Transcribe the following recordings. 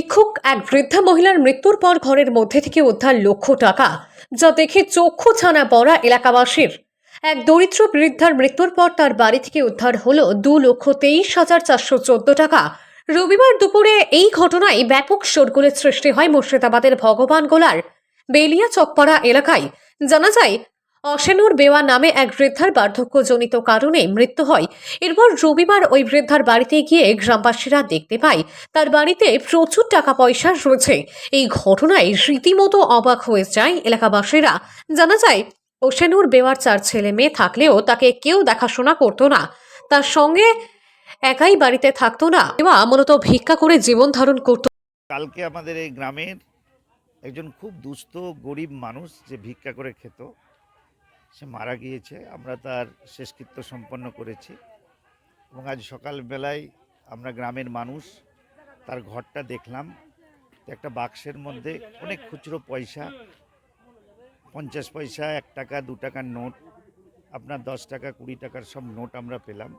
ভিক্ষুক এক বৃদ্ধা মহিলার মৃত্যুর পর ঘরের মধ্যে থেকে উদ্ধার লক্ষ টাকা, যা দেখে চক্ষু ছানা পড়া এলাকাবাসীর। এক দরিদ্র বৃদ্ধার মৃত্যুর পর তার বাড়ি থেকে উদ্ধার হলো দু লক্ষ তেইশ হাজার চারশো চোদ্দ টাকা। রবিবার দুপুরে এই ঘটনায় ব্যাপক শোরগোলের সৃষ্টি হয় মুর্শিদাবাদের ভগবান গোলার বেলিয়া চকপাড়া এলাকায়। জানা যায় অশেনুর বেওয়া নামে এক বৃদ্ধার বার্ধক্যজনিত কারণে মৃত্যু হয়। এরপর রবিবার ওই বৃদ্ধার বাড়িতে গিয়ে গ্রামবাসীরা দেখতে পায়, তার বাড়িতে প্রচুর টাকা পয়সা রয়েছে। এই ঘটনায় রীতিমতো অবাক হয়ে যায় এলাকাবাসীরা। জানা যায় ওশেনুর বেওয়ার চার ছেলে মেয়ে থাকলেও তাকে কেউ দেখাশোনা করতো না। তার সঙ্গে একাই বাড়িতে থাকতো না। বেওয়া মূলত ভিক্ষা করে জীবন ধারণ করত। কালকে আমাদের এই গ্রামের একজন খুব দুস্থ, গরিব মানুষ যে ভিক্ষা করে খেত সে মারা গিয়েছে, আমরা তার শেষকৃত্য সম্পন্ন করেছি। এবং আজ সকালবেলায় আমরা গ্রামের মানুষ, তার ঘরটা দেখলাম। একটা বাক্সের মধ্যে অনেক খুচরো পয়সা, পঞ্চাশ পয়সা, এক টাকা, দু টাকার নোট, আপনার দশ টাকা, কুড়ি টাকার সব নোট আমরা পেলাম।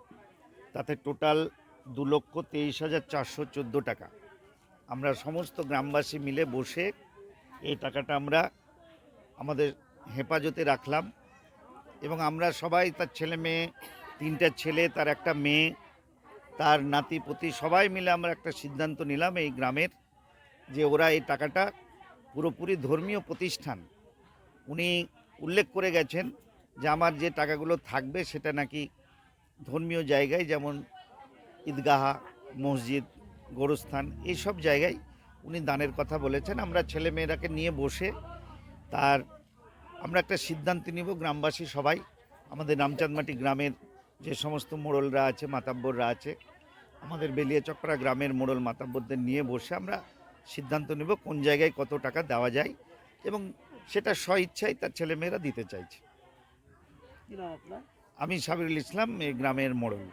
তাতে টোটাল দু লক্ষ তেইশ হাজার চারশো চোদ্দ টাকা। আমরা সমস্ত গ্রামবাসী মিলে বসে এই টাকাটা আমরা আমাদের হেফাজতে রাখলাম। এবং আমরা সবাই তার ছেলে মেয়ে, তিনটা ছেলে, তার একটা মেয়ে, তার নাতি, পুতি, সবাই মিলে আমরা একটা সিদ্ধান্ত নিলাম এই গ্রামের যে ওরা এই টাকাটা পুরোপুরি ধর্মীয় প্রতিষ্ঠান। উনি উল্লেখ করে গেছেন যে আমার যে টাকাগুলো থাকবে সেটা নাকি ধর্মীয় জায়গায় যেমন ঈদগাহা, মসজিদ, গোরস্থান, এইসব জায়গায় উনি দানের কথা বলেছেন। আমরা ছেলে মেয়েরাকে নিয়ে বসে তার আমরা একটা সিদ্ধান্ত নিব গ্রামবাসী সবাই আমাদের রামচাঁদমাটি গ্রামের যে সমস্ত মোড়লরা আছে মাতাব্বররা আছে আমাদের বেলিয়াচকরা গ্রামের মোড়ল মাতাব্বরদের নিয়ে বসে আমরা সিদ্ধান্ত নেব কোন জায়গায় কত টাকা দেওয়া যায় এবং সেটা স্ব ইচ্ছায় তার ছেলেমেয়েরা দিতে চাইছে। আমি সাবিরুল ইসলাম এই গ্রামের মোড়ল।